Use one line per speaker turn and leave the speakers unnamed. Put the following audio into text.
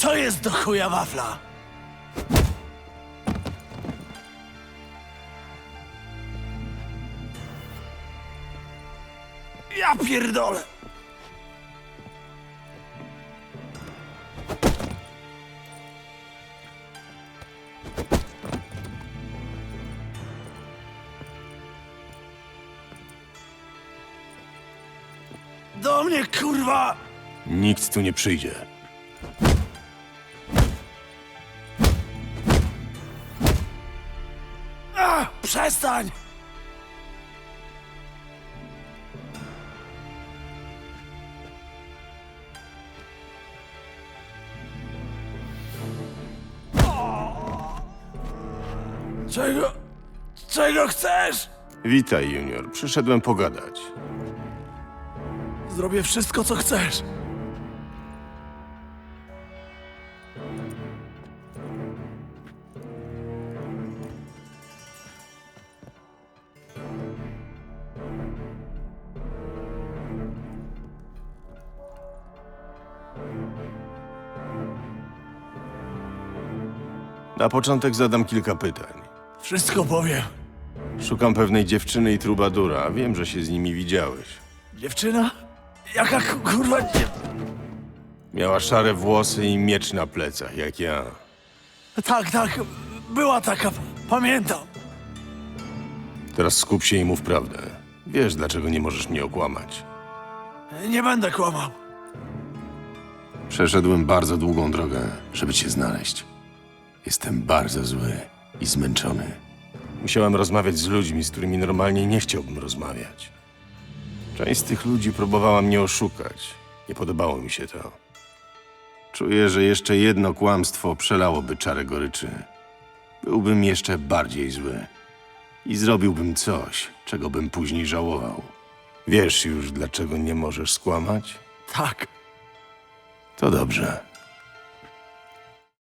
Co jest do chuja wafla? Ja pierdolę! Do mnie, kurwa!
Nikt tu nie przyjdzie.
Przestań! Czego? Czego chcesz?
Witaj, Junior. Przyszedłem pogadać.
Zrobię wszystko, co chcesz.
Na początek zadam kilka pytań.
Wszystko powiem.
Szukam pewnej dziewczyny i trubadura. Wiem, że się z nimi widziałeś.
Dziewczyna? Jaka ku- kurwa dziew...
Miała szare włosy i miecz na plecach, jak ja.
Tak, tak. Była taka. Pamiętam.
Teraz skup się i mów prawdę. Wiesz, dlaczego nie możesz mnie okłamać.
Nie będę kłamał.
Przeszedłem bardzo długą drogę, żeby cię znaleźć. Jestem bardzo zły i zmęczony. Musiałem rozmawiać z ludźmi, z którymi normalnie nie chciałbym rozmawiać. Część z tych ludzi próbowała mnie oszukać. Nie podobało mi się to. Czuję, że jeszcze jedno kłamstwo przelałoby czarę goryczy. Byłbym jeszcze bardziej zły. I zrobiłbym coś, czego bym później żałował. Wiesz już, dlaczego nie możesz skłamać?
Tak.
To dobrze.